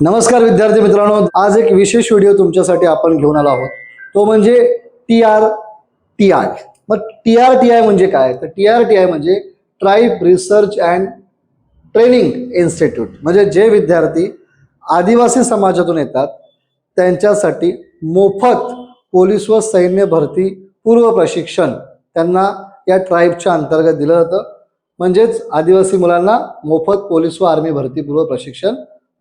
नमस्कार विद्यार्थी मित्रांनो. आज एक विशेष व्हिडिओ तुमच्यासाठी आपण घेऊन आलो आहोत. तो म्हणजे टी आर टी आय मग टी आर टी आय म्हणजे काय? तर टी आर टी आय म्हणजे tribe research and training institute म्हणजे जे विद्यार्थी आदिवासी समाजातून येतात त्यांच्यासाठी मोफत पोलीस व सैन्य भरती पूर्व प्रशिक्षण त्यांना या ट्राईबच्या अंतर्गत दिलं जातं. म्हणजेच आदिवासी मुलांना मोफत पोलीस व आर्मी भरती पूर्व प्रशिक्षण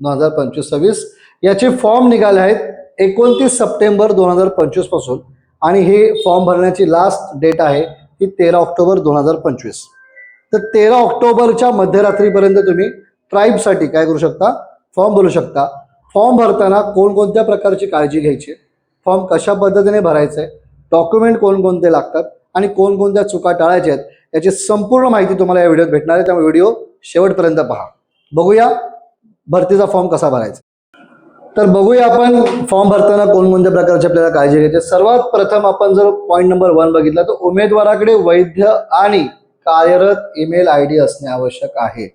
दोन हजार पंचवीस सव्वीस. याचे फॉर्म निघाले आहेत एकोणतीस सप्टेंबर दोन हजार पंचवीसपासून. आणि हे फॉर्म भरण्याची लास्ट डेट आहे ती तेरा ऑक्टोबर दोन हजार पंचवीस. तर तेरा ऑक्टोबरच्या मध्यरात्रीपर्यंत तुम्ही ट्राईबसाठी काय करू शकता? फॉर्म भरू शकता. फॉर्म भरताना कोणकोणत्या प्रकारची काळजी घ्यायची? फॉर्म कशा पद्धतीने भरायचं आहे डॉक्युमेंट कोणकोणते लागतात? आणि कोणकोणत्या चुका टाळायच्या आहेत? याची संपूर्ण माहिती तुम्हाला या व्हिडिओत भेटणार आहे. त्यामुळे व्हिडिओ शेवटपर्यंत पहा. बघूया. भरतीचा फॉर्म कसा भरायचा? तर बघूया आपण फॉर्म भरताना कोणकोणत्या प्रकारची आपल्याला काळजी घ्यायची सर्वात प्रथम आपण जर पॉईंट नंबर वन बघितला तर उमेदवाराकडे वैध आणि कार्यरत ईमेल आय डी असणे आवश्यक आहे.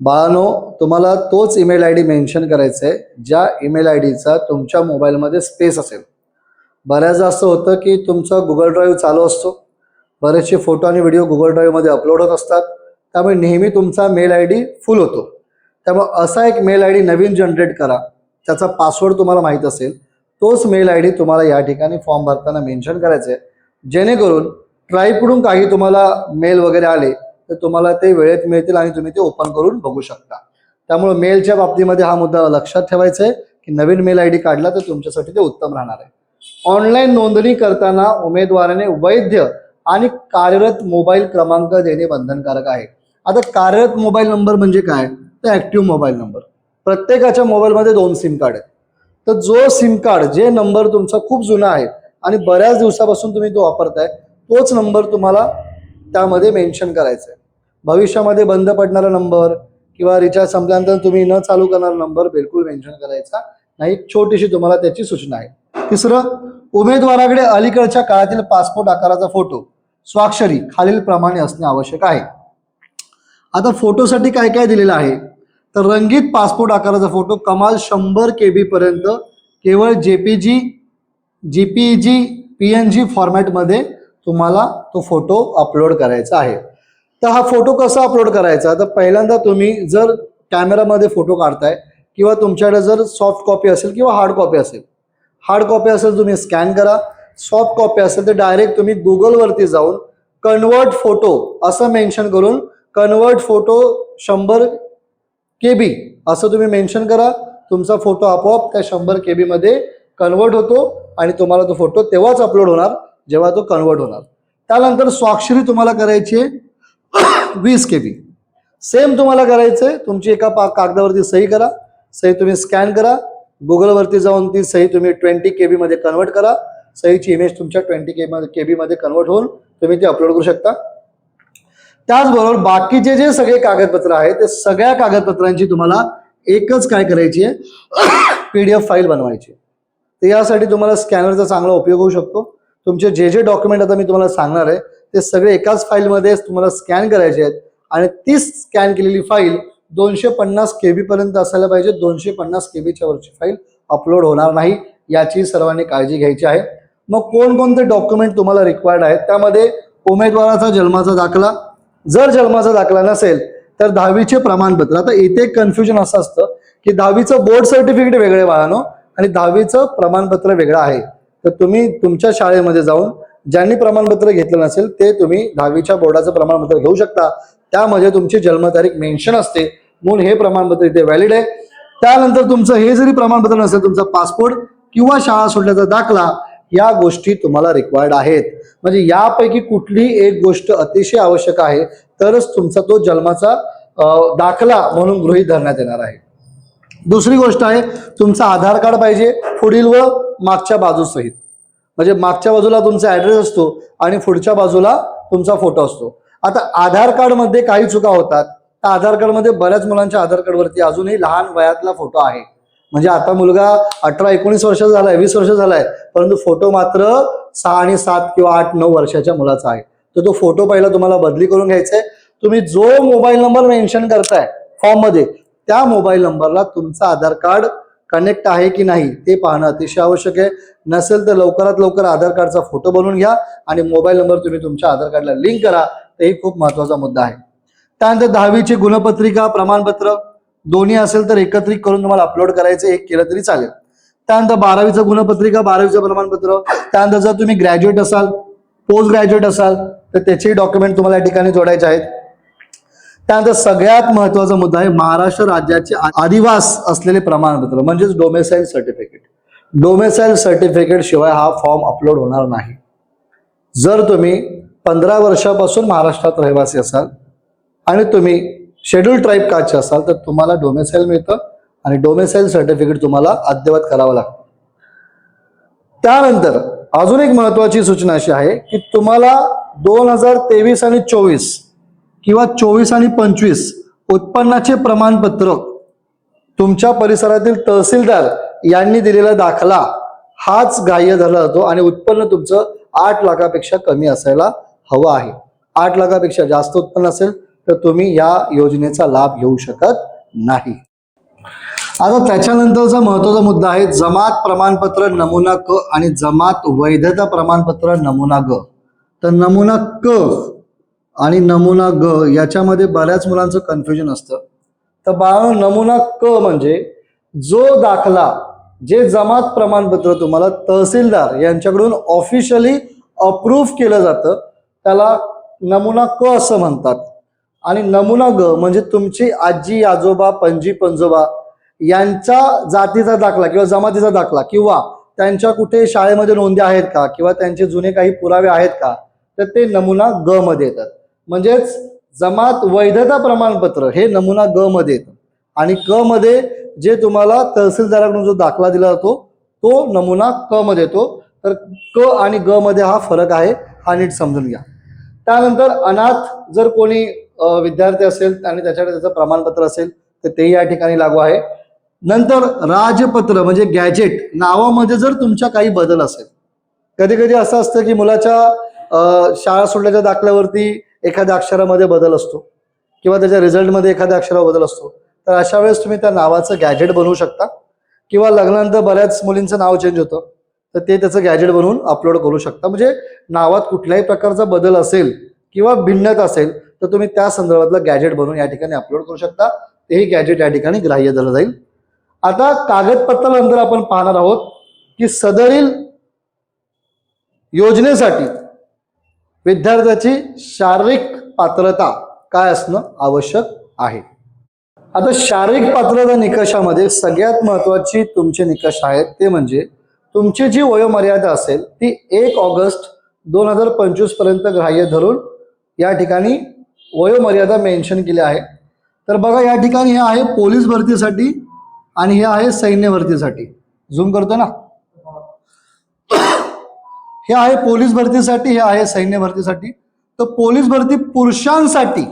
बाळानो तुम्हाला तोच ईमेल आय डी मेन्शन करायचा आहे ज्या ईमेल आय डीचा तुमच्या मोबाईलमध्ये स्पेस असेल. बऱ्याचदा असं होतं की तुमचा गुगल ड्राईव्ह चालू असतो. बरेचसे फोटो आणि व्हिडिओ गुगल ड्राईव्हमध्ये अपलोड होत असतात. त्यामुळे नेहमी तुमचा मेल आय डी फुल होतो. त्यामुळे असा एक मेल आय डी नवीन जनरेट करा. त्याचा पासवर्ड तुम्हाला माहीत असेल तोच मेल आय डी तुम्हाला या ठिकाणी फॉर्म भरताना मेन्शन करायचं आहे जेणेकरून ट्राईकडून काही तुम्हाला मेल वगैरे आले तर तुम्हाला ते वेळेत मिळतील आणि तुम्ही ते ओपन करून बघू शकता. त्यामुळे मेलच्या बाबतीमध्ये हा मुद्दा लक्षात ठेवायचा आहे की नवीन मेल आय डी काढला तर तुमच्यासाठी ते उत्तम राहणार आहे. ऑनलाईन नोंदणी करताना उमेदवाराने वैध आणि कार्यरत मोबाईल क्रमांक देणे बंधनकारक आहे. आता कार्यरत मोबाईल नंबर म्हणजे काय? तर ऍक्टिव्ह मोबाईल नंबर प्रत्येकाच्या मोबाईलमध्ये दोन सिम कार्ड आहेत. तर जो सिम कार्ड जे नंबर तुमचा खूप जुना आहे आणि बऱ्याच दिवसापासून तुम्ही तो वापरताय तोच नंबर तुम्हाला त्यामध्ये मेन्शन करायचा आहे भविष्यामध्ये बंद पडणारा नंबर किंवा रिचार्ज संपल्यानंतर तुम्ही न चालू करणारा नंबर बिलकुल मेन्शन करायचा नाही. छोटीशी तुम्हाला त्याची सूचना आहे. तिसरं उमेदवाराकडे अलीकडच्या काळातील पासपोर्ट आकाराचा फोटो स्वाक्षरी खालील प्रमाणे असणे आवश्यक आहे. आता फोटोसाठी काय काय दिलेलं आहे? तर रंगीत पासपोर्ट आकाराचा फोटो कमाल शंभर के बी पर्यंत केवळ P G P N G फॉर्मॅटमध्ये तुम्हाला तो फोटो अपलोड करायचा आहे. तर हा फोटो कसा अपलोड करायचा? तर पहिल्यांदा तुम्ही जर कॅमेरामध्ये फोटो काढताय किंवा तुमच्याकडे जर सॉफ्ट कॉपी असेल किंवा हार्ड कॉपी असेल हार्ड कॉपी असेल तुम्ही स्कॅन करा. सॉफ्ट कॉपी असेल तर डायरेक्ट तुम्ही गुगलवरती जाऊन कन्वर्ट फोटो असं मेन्शन करून कन्वर्ट फोटो शंभर के बी असं तुम्ही मेन्शन करा. तुमचा फोटो आपोआप त्या शंभर के बीमध्ये कन्वर्ट होतो आणि तुम्हाला तो फोटो तेव्हाच अपलोड होणार जेव्हा तो कन्वर्ट होणार. त्यानंतर स्वाक्षरी तुम्हाला करायची आहे. वीस के बी सेम तुम्हाला करायचं आहे. तुमची एका पा कागदावरती सही करा. सही तुम्ही स्कॅन करा. गुगलवरती जाऊन ती सही तुम्ही ट्वेंटी के बीमध्ये कन्वर्ट करा. सहीची इमेज तुमच्या ट्वेंटी के के बीमध्ये कन्वर्ट होऊन तुम्ही ती अपलोड करू शकता. त्याचबरोबर बाकीचे जे सगळे कागदपत्र आहेत ते सगळ्या कागदपत्रांची तुम्हाला एकच काय करायची आहे? पीडीएफ फाईल बनवायची तर यासाठी तुम्हाला स्कॅनरचा चांगला उपयोग होऊ शकतो. तुमचे जे जे डॉक्युमेंट आता मी तुम्हाला सांगणार आहे ते सगळे एकाच फाईलमध्ये तुम्हाला स्कॅन करायचे आहेत आणि तीच स्कॅन केलेली फाईल दोनशे पन्नास के बी पर्यंत असायला पाहिजे. दोनशे पन्नास के बीच्या वरची फाईल अपलोड होणार नाही याची सर्वांनी काळजी घ्यायची आहे. मग कोणकोणते डॉक्युमेंट तुम्हाला रिक्वायर्ड आहेत? त्यामध्ये उमेदवाराचा जन्माचा दाखला जर जन्माचा दाखला नसेल तर दहावीचे प्रमाणपत्र. आता इथे कन्फ्युजन असं असतं की दहावीचं बोर्ड सर्टिफिकेट वेगळे वाहनो आणि दहावीचं प्रमाणपत्र वेगळं आहे. तर तुम्ही तुमच्या शाळेमध्ये जाऊन ज्यांनी प्रमाणपत्र घेतलं नसेल ते तुम्ही दहावीच्या बोर्डाचं प्रमाणपत्र घेऊ शकता. त्यामध्ये तुमची जन्मतारीख मेन्शन असते. म्हणून हे प्रमाणपत्र इथे व्हॅलिड आहे. त्यानंतर तुमचं हे जरी प्रमाणपत्र नसेल तुमचा पासपोर्ट किंवा शाळा सोडल्याचा दाखला या गोष्टी तुम्हाला रिक्वायर्ड आहेत. म्हणजे यापैकी कुठली एक गोष्ट अतिशय आवश्यक आहे तरच तुमचा तो जन्माचा दाखला म्हणून गृहीत धरण्यात येणार आहे. दुसरी गोष्ट आहे तुमचं आधार कार्ड पाहिजे पुढील व मागच्या बाजूसहित म्हणजे मागच्या बाजूला तुमचा ऍड्रेस असतो आणि पुढच्या बाजूला तुमचा फोटो असतो. आता आधार कार्डमध्ये काही चुका होतात. तर आधार कार्डमध्ये बऱ्याच मुलांच्या आधार कार्ड वरती अजूनही लहान वयातला फोटो आहे. म्हणजे आता मुलगा अठरा एकोणीस वर्षाचा झालाय वीस वर्ष झालाय परंतु फोटो मात्र सहा आणि सात किंवा आठ नऊ वर्षाच्या मुलाचा आहे. तर तो फोटो पहिला तुम्हाला बदली करून घ्यायचा. आहे तुम्ही जो मोबाईल नंबर मेन्शन करताय फॉर्ममध्ये त्या मोबाईल नंबरला तुमचा आधार कार्ड कनेक्ट आहे की नाही ते पाहणं अतिशय आवश्यक आहे. नसेल तर लवकरात लवकर आधार कार्डचा फोटो बनवून घ्या आणि मोबाईल नंबर तुम्ही तुमच्या आधार कार्डला लिंक करा. तेही खूप महत्त्वाचा मुद्दा आहे. त्यानंतर दहावीची गुणपत्रिका प्रमाणपत्र. दोन्ही असेल तर एकत्रित करून तुम्हाला अपलोड करायचं एक केलं तरी चालेल. त्यानंतर बारावीचं गुणपत्रिका बारावीचं प्रमाणपत्र. त्यानंतर जर तुम्ही ग्रॅज्युएट असाल पोस्ट ग्रॅज्युएट असाल तर त्याचेही डॉक्युमेंट तुम्हाला या ठिकाणी जोडायचे आहेत. त्यानंतर सगळ्यात महत्त्वाचा मुद्दा आहे महाराष्ट्र राज्याचे आदिवास असलेले प्रमाणपत्र म्हणजेच डोमेसाईल सर्टिफिकेट डोमेसाईल सर्टिफिकेट शिवाय हा फॉर्म अपलोड होणार नाही. जर तुम्ही पंधरा वर्षापासून महाराष्ट्रात रहिवासी असाल आणि तुम्ही शेड्यूल ट्राईब कास्ट असाल तर तुम्हाला डोमेसाईल मिळतं आणि डोमेसाईल सर्टिफिकेट तुम्हाला अद्ययावत करावं लागतं. त्यानंतर अजून एक महत्वाची सूचना अशी आहे की तुम्हाला दोन हजार तेवीस आणि चोवीस किंवा चोवीस आणि पंचवीस उत्पन्नाचे प्रमाणपत्र तुमच्या परिसरातील तहसीलदार यांनी दिलेला दाखला हाच ग्राह्य धरला जातो आणि उत्पन्न तुमचं आठ लाखापेक्षा कमी असायला हवं आहे. आठ लाखापेक्षा जास्त उत्पन्न असेल तर तुम्ही या योजनेचा लाभ घेऊ शकत नाही. आता त्याच्यानंतरचा महत्त्वाचा मुद्दा आहे जमात प्रमाणपत्र नमुना क आणि जमात वैधता प्रमाणपत्र नमुना ग. तर नमुना क आणि नमुना ग याच्यामध्ये बऱ्याच मुलांचं कन्फ्युजन असतं. तर बाळा नमुना क म्हणजे जो दाखला जे जमात प्रमाणपत्र तुम्हाला तहसीलदार यांच्याकडून ऑफिशियली अप्रूव्ह केलं जातं त्याला नमुना क असं म्हणतात. आणि नमुना ग म्हणजे तुमची आजी आजोबा पणजी पंजोबा यांच्या जातीचा दाखला किंवा जमातीचा दाखला किंवा त्यांच्या कुठे शाळेमध्ये नोंदी आहेत का किंवा त्यांचे जुने काही पुरावे आहेत का तर ते नमुना ग मध्ये येतात. म्हणजेच जमात वैधता प्रमाणपत्र हे नमुना ग मध्ये येतं. आणि क मध्ये जे तुम्हाला तहसीलदाराकडून जो दाखला दिला जातो तो नमुना क मध्ये येतो. तर क आणि ग मध्ये हा फरक आहे हा नीट समजून घ्या. त्यानंतर अनाथ जर कोणी विद्यार्थी असेल आणि त्याच्याकडे त्याचं प्रमाणपत्र असेल तर तेही या ठिकाणी लागू आहे. नंतर राजपत्र म्हणजे गॅजेट नावामध्ये जर तुमच्या काही बदल असेल कधी कधी असं असतं की मुलाच्या शाळा सोडल्याच्या दाखल्यावरती एखाद्या अक्षरामध्ये बदल असतो किंवा त्याच्या रिझल्टमध्ये एखाद्या अक्षरावर बदल असतो तर अशा वेळेस तुम्ही त्या नावाचं गॅजेट बनवू शकता किंवा लग्नानंतर बऱ्याच मुलींचं नाव चेंज होतं तर ते त्याचं गॅजेट बनवून अपलोड करू शकता. म्हणजे नावात कुठल्याही प्रकारचा बदल असेल किंवा भिन्नता असेल तर तुम्ही त्या संदर्भातलं गॅजेट बनवून या ठिकाणी अपलोड करू शकता. तेही गॅजेट या ठिकाणी ग्राह्य धरलं जाईल. आता कागदपत्रानंतर आपण पाहणार आहोत की सदरील योजनेसाठी विद्यार्थ्याची शारीरिक पात्रता काय असणं आवश्यक आहे? आता शारीरिक पात्रता निकषामध्ये सगळ्यात महत्वाची तुमचे निकष आहेत ते म्हणजे तुमची जी वयोमर्यादा असेल ती एक ऑगस्ट दोन हजार पंचवीसपर्यंत ग्राह्य धरून या ठिकाणी वयोमर्यादा मेन्शन केली आहे. तर बघा या ठिकाणी हे आहे पोलीस भरतीसाठी आणि हे आहे सैन्य भरतीसाठी. झूम करतो ना. हे आहे पोलीस भरतीसाठी हे आहे सैन्य भरतीसाठी. तर पोलीस भरती पुरुषांसाठी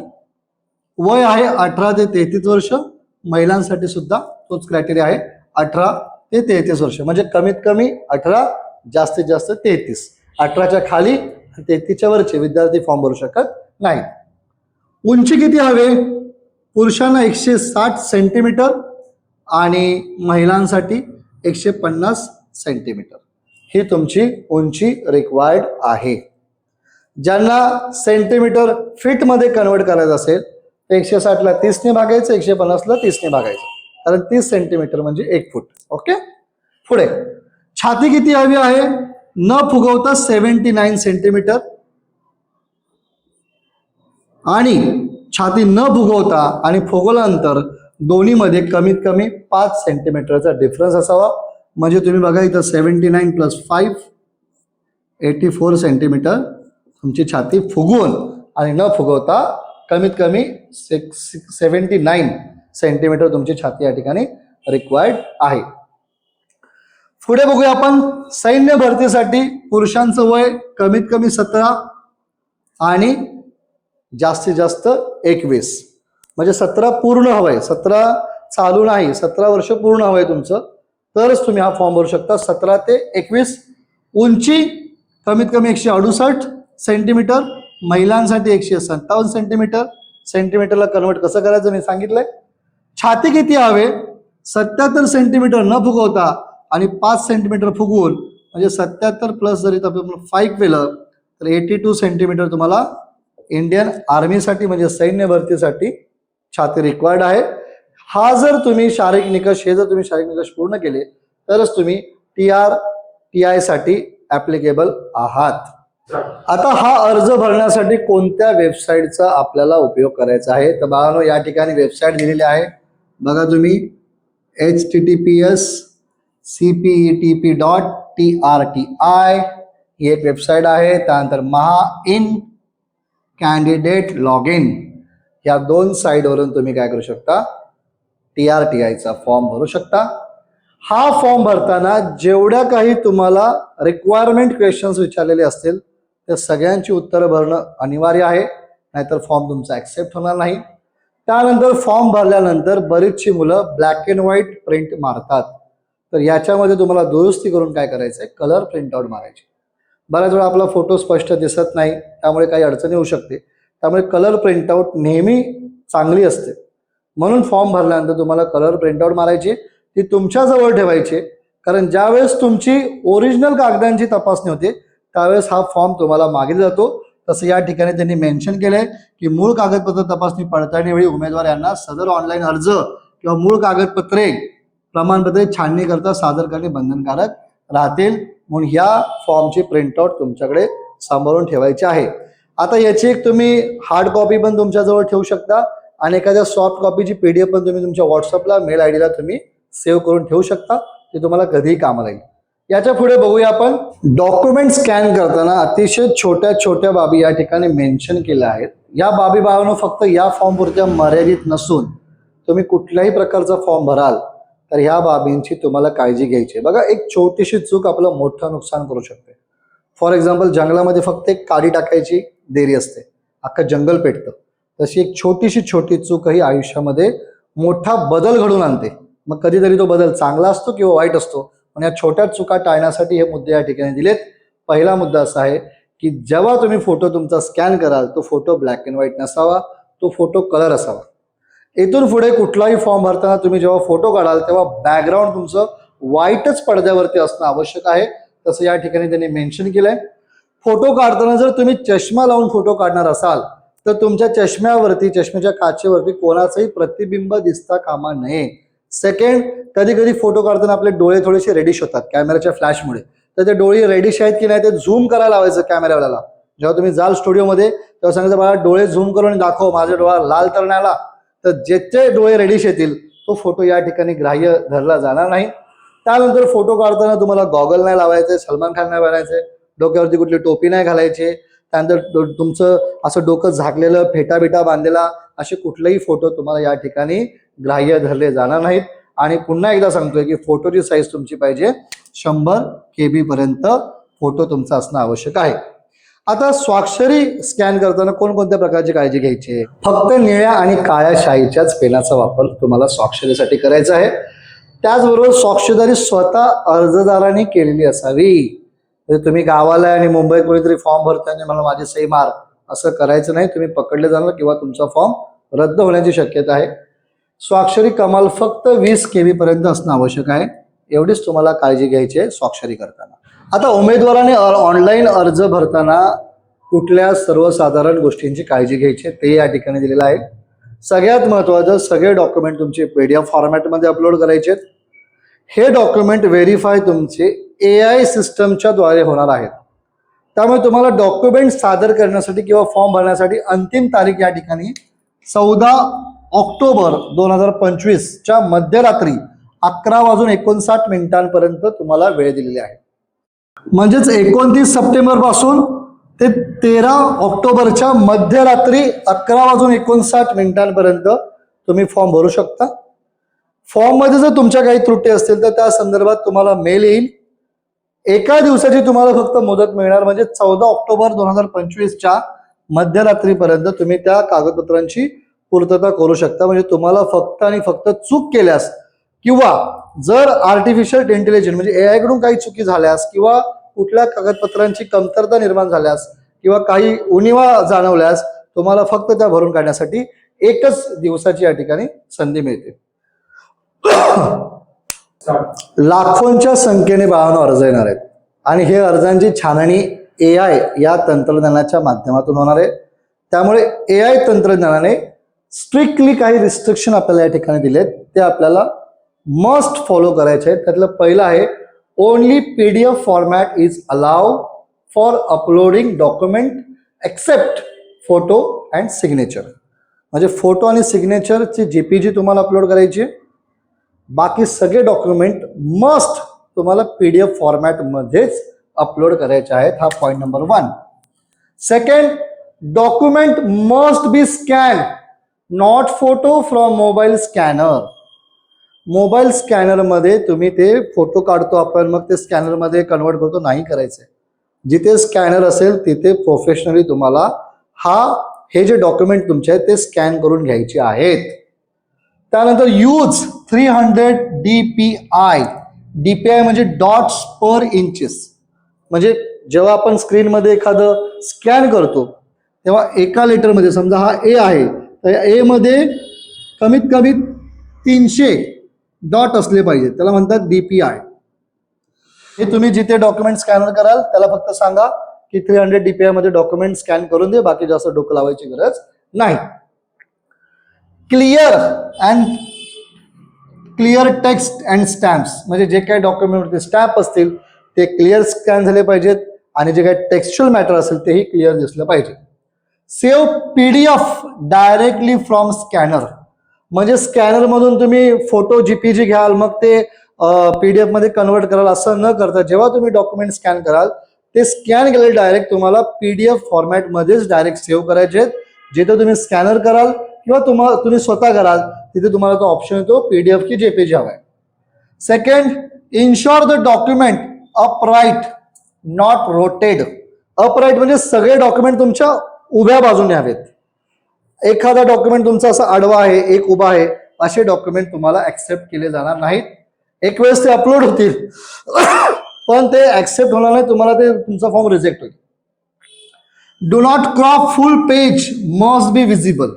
वय आहे अठरा ते तेहतीस वर्ष महिलांसाठी सुद्धा तोच क्रायटेरिया आहे अठरा ते तेहतीस वर्ष. म्हणजे कमीत कमी अठरा जास्तीत जास्त तेहतीस. अठराच्या खाली तेहतीसच्या वरचे विद्यार्थी फॉर्म भरू शकत नाही उंची किती हवे? पुरुषांना एकशे साठ सेंटीमीटर आणि महिलांसाठी एकशे पन्नास सेंटीमीटर ही तुमची उंची रिक्वायर्ड आहे. ज्यांना सेंटीमीटर फीटमध्ये कन्वर्ट करायचं असेल तर एकशे साठला तीसने भागायचं एकशे पन्नासला तीसने भागायचं. कारण तीस सेंटीमीटर म्हणजे एक फूट. ओके? पुढे. छाती किती हवी आहे? न फुगवता सेव्हन्टी नाईन सेंटीमीटर आणि छाती न भुगवता आणि फुगवल्यानंतर दोन्हीमध्ये कमीत कमी पाच सेंटीमीटरचा डिफरन्स असावा. म्हणजे तुम्ही बघा इथं seventy nine plus five eighty four centimetre तुमची छाती फुगवून आणि न फुगवता कमीत कमी सिक्स सेवन्टी नाईन सेंटीमीटर तुमची छाती या ठिकाणी रिक्वायर्ड आहे. पुढे बघूया आपण सैन्य भरतीसाठी पुरुषांचं वय कमीत कमी सतरा आणि जास्तीत जास्त एकवीस. म्हणजे सतरा पूर्ण हवं आहे सतरा चालू नाही सतरा वर्ष पूर्ण हवं आहे तुमचं. तरच तुम्ही हा फॉर्म भरू शकता. सतरा ते एकवीस उंची कमीत कमी एकशे अडुसष्ट सेंटीमीटर महिलांसाठी एकशे सत्तावन्न सेंटीमीटर सेंटीमीटरला कन्वर्ट कसं करायचं मी सांगितलंय? छाती किती हवे? सत्याहत्तर सेंटीमीटर न फुगवता आणि पाच सेंटीमीटर फुगवून म्हणजे सत्याहत्तर प्लस जरी आपण फाईव्ह केलं तर एटी टू सेंटीमीटर तुम्हाला इंडियन आर्मीसाठी म्हणजे सैन्य भरतीसाठी छाती रिक्वायर्ड आहे. हा जर तुम्ही शारीरिक निकष हे जर तुम्ही शारीरिक निकष पूर्ण केले तरच तुम्ही टी आर टी आयसाठी ऍप्लिकेबल आहात. आता हा अर्ज भरण्यासाठी कोणत्या वेबसाईटचा आपल्याला उपयोग करायचा आहे? तर बाळानो या ठिकाणी वेबसाईट दिलेली आहे. बघा तुम्ही H T T P S C P E T P dot T R T I ही एक वेबसाईट आहे. त्यानंतर महा इन कॅन्डिडेट लॉग इन या दोन साईडवरून तुम्ही काय करू शकता? टी आर टी आयचा फॉर्म भरू शकता. हा फॉर्म भरताना जेवढ्या काही तुम्हाला रिक्वायरमेंट क्वेश्चन्स विचारलेले असतील त्या सगळ्यांची उत्तरं भरणं अनिवार्य आहे. नाहीतर फॉर्म तुमचा ऍक्सेप्ट होणार नाही. त्यानंतर फॉर्म भरल्यानंतर बरीचशी मुलं ब्लॅक अँड व्हाईट प्रिंट मारतात. तर याच्यामध्ये तुम्हाला दुरुस्ती करून काय करायचं आहे कलर प्रिंटआउट मारायचे. बऱ्याच वेळा आपला फोटो स्पष्ट दिसत नाही त्यामुळे काही अडचणी होऊ शकते. त्यामुळे कलर प्रिंटआउट नेहमी चांगली असते. म्हणून फॉर्म भरल्यानंतर तुम्हाला कलर प्रिंटआउट मारायची ती तुमच्याजवळ ठेवायची. कारण ज्यावेळेस तुमची ओरिजिनल कागदांची तपासणी होते त्यावेळेस हा फॉर्म तुम्हाला मागितला जातो. तसं या ठिकाणी त्यांनी मेन्शन केलंय की मूळ कागदपत्र तपासणी पडताळणीवेळी उमेदवार यांना सदर ऑनलाईन अर्ज किंवा मूळ कागदपत्रे प्रमाणपत्रे छाननीकरता सादर करणे बंधनकारक राहतील. म्हणून ह्या फॉर्मची प्रिंटआउट तुमच्याकडे सांभाळून ठेवायची आहे. आता याची एक तुम्ही हार्ड कॉपी पण तुमच्याजवळ ठेवू शकता आणि एखाद्या सॉफ्ट कॉपीची पीडीएफ पण तुम्ही तुमच्या व्हॉट्सअपला मेल आय डीला तुम्ही सेव्ह करून ठेवू शकता. ते तुम्हाला कधीही कामाला येईल याच्यापुढे बघूया आपण. डॉक्युमेंट स्कॅन करताना अतिशय छोट्या छोट्या बाबी या ठिकाणी मेन्शन केल्या आहेत. या बाबी बाबांनो फक्त या फॉर्मपुरत्या मर्यादित नसून तुम्ही कुठल्याही प्रकारचा फॉर्म भराल. तर ह्या बाबींची तुम्हाला काळजी घ्यायची आहे. बघा एक छोटीशी चूक आपलं मोठं नुकसान करू शकते. फॉर एक्झाम्पल जंगलामध्ये फक्त एक काडी टाकायची देरी असते. अख्खं जंगल पेटतं. तशी एक छोटीशी छोटी चूक ही आयुष्यामध्ये मोठा बदल घडून आणते. मग कधीतरी तो बदल चांगला असतो किंवा वाईट असतो. पण या छोट्या चुका टाळण्यासाठी हे मुद्दे या ठिकाणी दिलेत. पहिला मुद्दा असा आहे की जेव्हा तुम्ही फोटो तुमचा स्कॅन कराल तो फोटो ब्लॅक अँड व्हाईट नसावा तो फोटो कलर असावा. इथून पुढे कुठलाही फॉर्म भरताना तुम्ही जेव्हा फोटो काढाल तेव्हा बॅकग्राऊंड तुमचं व्हाईटच पडद्यावरती असणं आवश्यक आहे. तसं या ठिकाणी त्यांनी मेन्शन केलंय. फोटो काढताना जर तुम्ही चष्मा लावून फोटो काढणार असाल तर तुमच्या चष्म्यावरती चष्म्याच्या काचेवरती कोणाचंही प्रतिबिंब दिसता कामा नये. सेकंड कधी कधी फोटो काढताना आपले डोळे थोडेसे रेडिश होतात कॅमेराच्या फ्लॅशमुळे तर ते डोळे रेडिश आहेत की नाही ते झूम करायला लावायचं कॅमेरावाल्याला जेव्हा तुम्ही जाल स्टुडिओमध्ये तेव्हा सांगायचं मला डोळे झूम करून दाखव माझ्या डोळा लाल तर नाही आला तर ज्याचे डोळे रेडिश येतील तो फोटो या ठिकाणी ग्राह्य धरला जाणार नाही. त्यानंतर फोटो काढताना तुम्हाला गॉगल नाही लावायचे सलमान खान नाही बनायचे डोक्यावरती कुठली टोपी नाही घालायची त्यानंतर तुमचं असं डोकं झाकलेलं फेटा बिटा बांधलेला असे कुठलेही फोटो तुम्हाला या ठिकाणी ग्राह्य धरले जाणार नाहीत. आणि पुन्हा एकदा सांगतोय की फोटोची साईज तुमची पाहिजे शंभर के बी पर्यंत फोटो तुमचा असणं आवश्यक आहे. आता स्वाक्षरी स्कॅन करताना कोणकोणत्या प्रकारची काळजी घ्यायची? आहे फक्त निळ्या आणि काळ्या शाईच्याच पेनाचा वापर तुम्हाला स्वाक्षरीसाठी करायचा आहे. त्याचबरोबर स्वाक्षरीदारी स्वतः अर्जदारांनी केलेली असावी. म्हणजे तुम्ही गावाला आणि मुंबईत कोणीतरी फॉर्म भरताना मला माझी सही मार असं करायचं नाही. तुम्ही पकडले जाणार किंवा तुमचा फॉर्म रद्द होण्याची शक्यता आहे. स्वाक्षरी कमाल फक्त वीस के पर्यंत असणं आवश्यक आहे. एवढीच तुम्हाला काळजी घ्यायची आहे स्वाक्षरी करताना. आता उमेदवाराने ऑनलाईन अर्ज भरताना कुठल्या सर्वसाधारण गोष्टींची काळजी घ्यायची ते या ठिकाणी दिलेलं आहे. सगळ्यात महत्वाचं सगळे डॉक्युमेंट तुमचे एफ फॉर्मॅटमध्ये अपलोड करायचे आहेत. हे डॉक्युमेंट व्हेरीफाय तुमचे ए आय सिस्टमच्या द्वारे होणार आहेत. त्यामुळे तुम्हाला डॉक्युमेंट सादर करण्यासाठी किंवा फॉर्म भरण्यासाठी अंतिम तारीख या ठिकाणी चौदा ऑक्टोबर दोन हजार पंचवीसच्या मध्यरात्री अकरा वाजून एकोणसाठ मिनिटांपर्यंत तुम्हाला वेळ दिलेली आहे. म्हणजेच एकोणतीस सप्टेंबरपासून ते तेरा ऑक्टोबरच्या मध्यरात्री अकरा वाजून एकोणसाठ मिनिटांपर्यंत तुम्ही फॉर्म भरू शकता. फॉर्ममध्ये जर तुमच्या काही त्रुटी असतील तर त्या संदर्भात तुम्हाला मेल येईल. एका दिवसाची तुम्हाला फक्त मुदत मिळणार म्हणजे चौदा ऑक्टोबर दोन हजार पंचवीसच्या मध्यरात्रीपर्यंत तुम्ही त्या कागदपत्रांची पूर्तता करू शकता. म्हणजे तुम्हाला फक्त आणि फक्त चूक केल्यास किंवा जर आर्टिफिशियल इंटेलिजन्स म्हणजे ए कडून काही चुकी झाल्यास किंवा कुठल्या कागदपत्रांची कमतरता निर्माण झाल्यास किंवा काही उणिवा जाणवल्यास तुम्हाला फक्त त्या भरून काढण्यासाठी एकच दिवसाची या ठिकाणी संधी मिळते. लाखोंच्या संख्येने बाळांना अर्ज येणार आहेत. आणि हे अर्जांची छाननी ए आय या तंत्रज्ञानाच्या माध्यमातून होणार आहे. त्यामुळे ए आय तंत्रज्ञानाने स्ट्रिक्टली काही रिस्ट्रिक्शन आपल्याला या ठिकाणी दिलेत ते आपल्याला मस्ट फॉलो करायचे आहेत. त्यातलं पहिलं आहे only P D F format is allow for uploading document except photo and signature म्हणजे फोटो आणि सिग्नेचरची जी पी जी तुम्हाला अपलोड करायची आहे. बाकी सगळे डॉक्युमेंट मस्ट तुम्हाला पी डी एफ फॉर्मॅटमध्येच अपलोड करायचे आहेत. हा point number one second document must be scan not photo from mobile scanner mobile स्कॅनरमध्ये तुम्ही ते फोटो काढतो आपण मग ते स्कॅनरमध्ये कन्वर्ट करतो नाही करायचं जिथे स्कॅनर असेल तिथे प्रोफेशनली तुम्हाला हा हे जे डॉक्युमेंट तुमचे आहेत ते स्कॅन करून घ्यायचे आहेत. त्यानंतर use three hundred D P I D P I म्हणजे डॉट्स पर इंचेस म्हणजे जेव्हा आपण स्क्रीनमध्ये एखादं स्कॅन करतो तेव्हा एका लेटरमध्ये समजा हा ए आहे तर एमध्ये कमीत कमी तीनशे डॉट असले पाहिजेत त्याला म्हणतात डीपीआय हे तुम्ही जिथे डॉक्युमेंट स्कॅनर कराल त्याला फक्त सांगा की थ्री हंड्रेड डीपीआयमध्ये डॉक्युमेंट स्कॅन करून दे बाकी जास्त डोकं लावायची गरज नाही. Clear and clear text and stamps म्हणजे जे काही डॉक्युमेंटवरती स्टॅम्प असतील ते क्लिअर स्कॅन झाले पाहिजेत आणि जे काही टेक्स्च्युअल मॅटर असेल तेही क्लिअर दिसलं पाहिजे. Save P D F directly from scanner म्हणजे स्कॅनरमधून तुम्ही फोटो जीपीजी घ्याल मग ते पीडीएफमध्ये कन्वर्ट कराल असं न करता जेव्हा तुम्ही डॉक्युमेंट स्कॅन कराल ते स्कॅन केलेले डायरेक्ट तुम्हाला पीडीएफ फॉर्मॅटमध्येच डायरेक्ट सेव्ह करायचे आहेत. जिथे तुम्ही स्कॅनर कराल किंवा तुम्हाला तुम्ही स्वतः कराल तिथे तुम्हाला तो ऑप्शन येतो पीडीएफ की जेपीजी हवाय second ensure the document upright not rotated upright म्हणजे सगळे डॉक्युमेंट तुमच्या उभ्या बाजूने हवेत. एखादा डॉक्युमेंट तुमचा असा आडवा आहे एक उभा आहे असे डॉक्युमेंट तुम्हाला ऍक्सेप्ट केले जाणार नाहीत. एक वेळेस ते अपलोड होतील. पण ते ऍक्सेप्ट होणार नाही तुम्हाला ते तुमचा फॉर्म रिजेक्ट होईल. Do not crop full page must be visible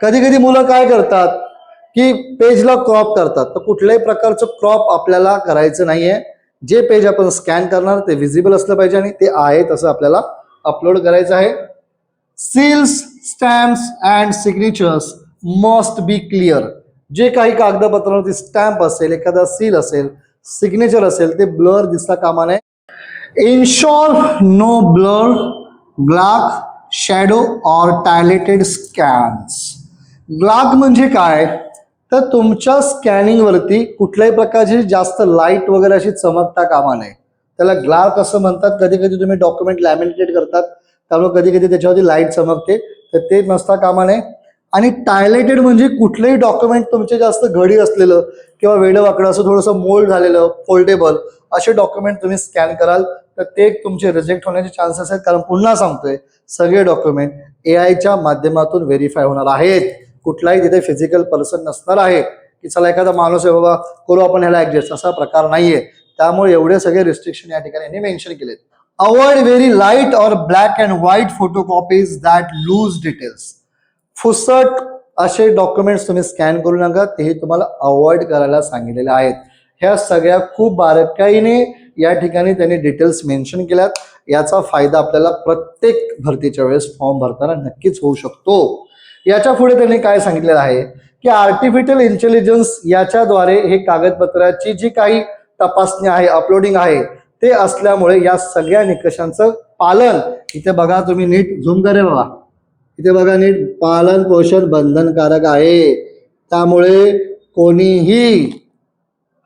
कधी कधी मुलं काय करतात की पेजला क्रॉप करतात. तर कुठल्याही प्रकारचं क्रॉप आपल्याला करायचं नाहीये. जे पेज आपण स्कॅन करणार ते विजिबल असलं पाहिजे आणि ते आहे तसं आपल्याला अपलोड करायचं आहे. Seals stamps and signatures must be clear जे काही कागदपत्रावरती स्टॅम्प असेल एखादा सील असेल सिग्नेचर असेल ते ब्लर दिसता कामा नये ensure no blur glare shadow or tilted scans glare म्हणजे काय? तर तुमच्या स्कॅनिंग वरती कुठल्याही प्रकारची जास्त लाइट वगैरे अशी चमकता कामा नये त्याला ग्लाक असं म्हणतात. कधी कधी तुम्ही डॉक्युमेंट लॅमिनेटेड करतात. त्यामुळे कधी कधी त्याच्यावरती लाइट चमकते. तर ते नसता कामा नये आणि टायलेटेड म्हणजे कुठलंही डॉक्युमेंट तुमचे जास्त घडी असलेलं किंवा वेडवाकडं असं थोडंसं मोल्ड झालेलं फोल्डेबल असे डॉक्युमेंट तुम्ही स्कॅन कराल तर ते तुमचे रिजेक्ट होण्याचे चान्सेस आहेत. कारण पुन्हा सांगतोय सगळे डॉक्युमेंट ए आयच्या माध्यमातून व्हेरीफाय होणार आहेत. कुठलाही तिथे फिजिकल पर्सन नसणार आहे. की चला एखादा माणूस आहे बाबा करू आपण ह्याला ऍडजस्ट असा प्रकार नाहीये. त्यामुळे एवढे सगळे रिस्ट्रिक्शन या ठिकाणी यांनी मेन्शन केलेत. Avoid very light or black and white photocopies that that lose details फुसट असे डॉक्युमेंट्स तुम्ही स्कॅन करू नका तेही तुम्हाला अवॉइड करायला सांगितलेले आहेत. ह्या सगळ्या खूप बारकाईने या ठिकाणी त्यांनी डिटेल्स मेन्शन केल्यात. याचा फायदा आपल्याला प्रत्येक भरतीच्या वेळेस फॉर्म भरताना नक्कीच होऊ शकतो. याच्यापुढे त्यांनी काय सांगितलेलं आहे? की आर्टिफिशियल इंटेलिजन्स याच्याद्वारे हे कागदपत्राची जी काही तपासणी आहे अपलोडिंग आहे ते असल्यामुळे या सगळ्या निकषांचं पालन. इथे बघा तुम्ही नीट झूम करे बाबा. इथे बघा नीट पालन पोषण बंधनकारक आहे. त्यामुळे कोणीही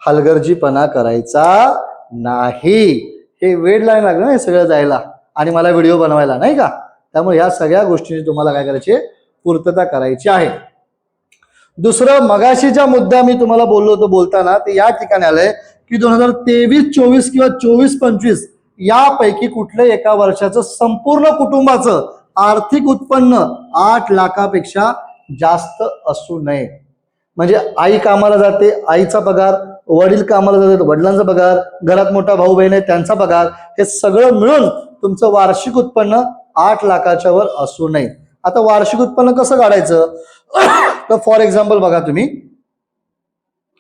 हलगर्जीपणा करायचा नाही. हे वेळ लाईन लागलं ना हे सगळं जायला. आणि मला व्हिडिओ बनवायला नाही का? त्यामुळे ह्या सगळ्या गोष्टींची तुम्हाला काय करायची पूर्तता करायची आहे. दुसरं मगाशीच्या मुद्दा मी तुम्हाला बोललो होतो बोलताना ते या ठिकाणी आलंय की दोन हजार तेवीस चोवीस किंवा चोवीस पंचवीस यापैकी कुठलं एका वर्षाचं संपूर्ण कुटुंबाचं आर्थिक उत्पन्न आठ लाखापेक्षा जास्त असू नये. म्हणजे आई कामाला जाते आईचा पगार वडील कामाला जातात वडिलांचा पगार घरात मोठा भाऊ बहीण आहे त्यांचा पगार हे सगळं मिळून तुमचं वार्षिक उत्पन्न आठ लाखाच्या वर असू नये. आता वार्षिक उत्पन्न कसं काढायचं? तर फॉर एक्झाम्पल बघा तुम्ही.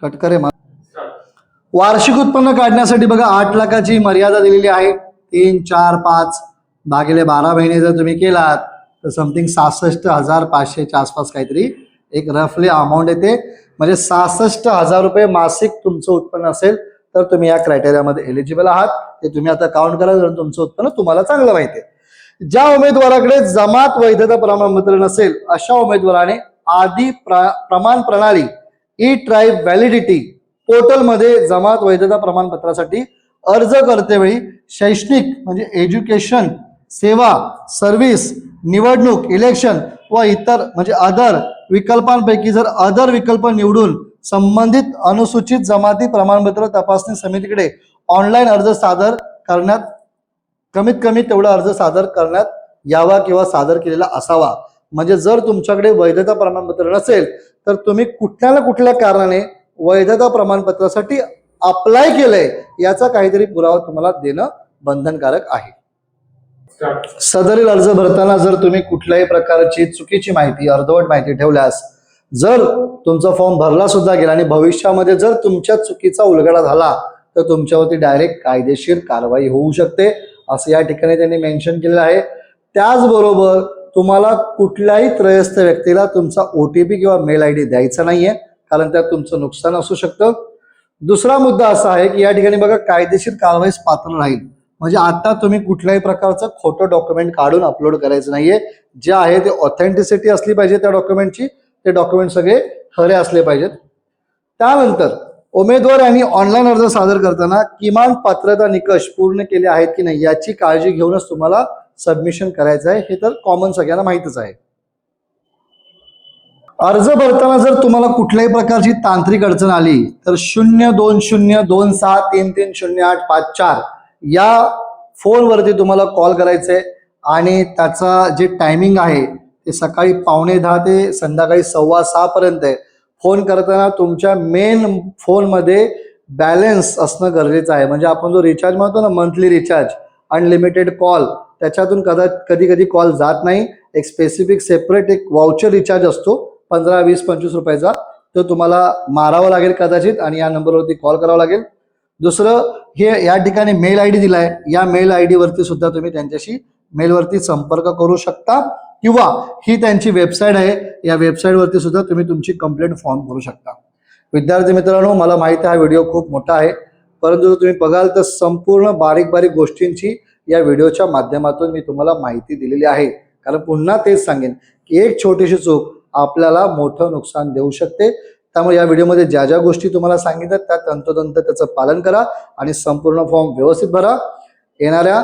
कटकरे मा- वार्षिक उत्पन्न काढण्यासाठी बघा आठ लाखाची मर्यादा दिलेली आहे. तीन चार पाच भागिले बारा महिने जर तुम्ही केलात तर समथिंग सहासष्ट हजार पाचशेच्या आसपास काहीतरी एक रफली अमाऊंट येते. म्हणजे सहासष्ट हजार रुपये मासिक तुमचं उत्पन्न असेल तर तुम्ही या क्रायटेरियामध्ये एलिजिबल आहात. ते तुम्ही आता काउंट करा कारण तुमचं उत्पन्न तुम्हाला चांगलं माहिती आहे. ज्या उमेदवाराकडे जमात वैधता प्रमाणपत्र नसेल अशा उमेदवाराने आधी प्रमाण प्रणाली ई ट्राईब व्हॅलिडिटी पोर्टलमध्ये जमात वैधता प्रमाणपत्रासाठी अर्ज करतेवेळी शैक्षणिक म्हणजे एज्युकेशन सेवा सर्व्हिस निवडणूक इलेक्शन व इतर म्हणजे अदर विकल्पांपैकी जर अदर विकल्प निवडून संबंधित अनुसूचित जमाती प्रमाणपत्र तपासणी समितीकडे ऑनलाईन अर्ज सादर करण्यात कमीत कमी तेवढा अर्ज सादर करण्यात यावा किंवा सादर केलेला असावा. म्हणजे जर तुमच्याकडे वैधता प्रमाणपत्र नसेल तर तुम्ही कुठल्या ना कुठल्या कारणाने वैधता प्रमाणपत्रासाठी अप्लाय केलंय याचा काहीतरी पुरावा तुम्हाला देणं बंधनकारक आहे. सदरील अर्ज भरताना जर तुम्ही कुठल्याही प्रकारची चुकीची माहिती अर्धवट माहिती ठेवल्यास जर तुमचा फॉर्म भरला सुद्धा गेला आणि भविष्यामध्ये जर तुमच्या चुकीचा उलगडा झाला तर तुमच्यावरती डायरेक्ट कायदेशीर कारवाई होऊ शकते. असं या ठिकाणी त्यांनी मेन्शन केलेलं आहे. त्याचबरोबर तुम्हाला कुठल्याही त्रयस्थ व्यक्तीला तुमचा ओ टी पी किंवा मेल आय डी द्यायचा नाहीये कारण त्यात तुमचं नुकसान असू शकतं. दुसरा मुद्दा असा आहे की या ठिकाणी बघा कायदेशीर कारवाईस पात्र राहील. म्हणजे आता तुम्ही कुठल्याही प्रकारचं खोटं डॉक्युमेंट काढून अपलोड करायचं नाहीये. जे आहे ते ऑथेंटिसिटी असली पाहिजे त्या डॉक्युमेंटची ते डॉक्युमेंट सगळे खरे असले पाहिजेत. त्यानंतर उमेदवार यांनी ऑनलाईन अर्ज सादर करताना किमान पात्रता निकष पूर्ण केले आहेत की नाही याची काळजी घेऊनच तुम्हाला सबमिशन करायचं आहे. हे तर कॉमन सगळ्यांना माहितच आहे. अर्ज भरताना जर तुम्हाला कुठल्याही प्रकारची तांत्रिक अडचण आली तर शून्य दोन शून्य दोन सहा तीन तीन शून्य आठ पाच चार या फोनवरती तुम्हाला कॉल करायचा आहे आणि त्याचा जे टायमिंग आहे ते सकाळी पावणे दहा ते संध्याकाळी सव्वा सहा पर्यंत आहे. फोन करताना तुमच्या मेन फोनमध्ये बॅलन्स असणं गरजेचं आहे. म्हणजे आपण जो रिचार्ज म्हणतो ना मंथली रिचार्ज अनलिमिटेड कॉल त्याच्यातून कदा कधी कधी कॉल जात नाही. एक स्पेसिफिक सेपरेट एक वाउचर रिचार्ज असतो पंधरा वीस पंचवीस रुपयाचा. तो तुम्हाला मारावा लागेल कदाचित आणि या नंबरवरती कॉल करावा लागेल. दुसरं हे या ठिकाणी मेल आय डी दिलाय. या मेल आय वरती सुद्धा तुम्ही त्यांच्याशी मेलवरती संपर्क करू शकता. किंवा ही त्यांची वेबसाईट आहे या वेबसाईटवरती सुद्धा तुम्ही तुमची कंप्लेंट फॉर्म करू शकता. विद्यार्थी मित्रांनो मला माहिती आहे हा व्हिडिओ खूप मोठा आहे परंतु जर तुम्ही बघाल तर संपूर्ण बारीक बारीक गोष्टींची या व्हिडिओच्या माध्यमातून मी तुम्हाला माहिती दिलेली आहे. कारण पुन्हा तेच सांगेन की एक छोटीशी चूक आपल्याला मोठं नुकसान देऊ शकते. त्यामुळे या व्हिडिओमध्ये ज्या ज्या गोष्टी तुम्हाला सांगितल्या त्या तंतोतंत त्याचं पालन करा आणि संपूर्ण फॉर्म व्यवस्थित भरा. येणाऱ्या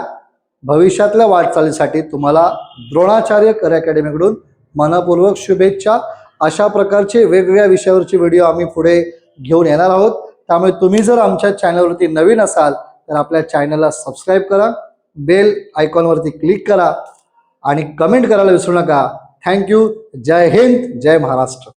भविष्यातल्या वाटचालीसाठी तुम्हाला द्रोणाचार्य कर अकॅडमीकडून मनपूर्वक शुभेच्छा. अशा प्रकारचे वेगवेगळ्या विषयावरचे व्हिडिओ आम्ही पुढे घेऊन येणार आहोत. त्यामुळे तुम्ही जर आमच्या चॅनलवरती नवीन असाल तर आपल्या चॅनलला सबस्क्राईब करा बेल आयकॉनवरती क्लिक करा आणि कमेंट करायला विसरू नका. Thank you. जय हिंद जय महाराष्ट्र.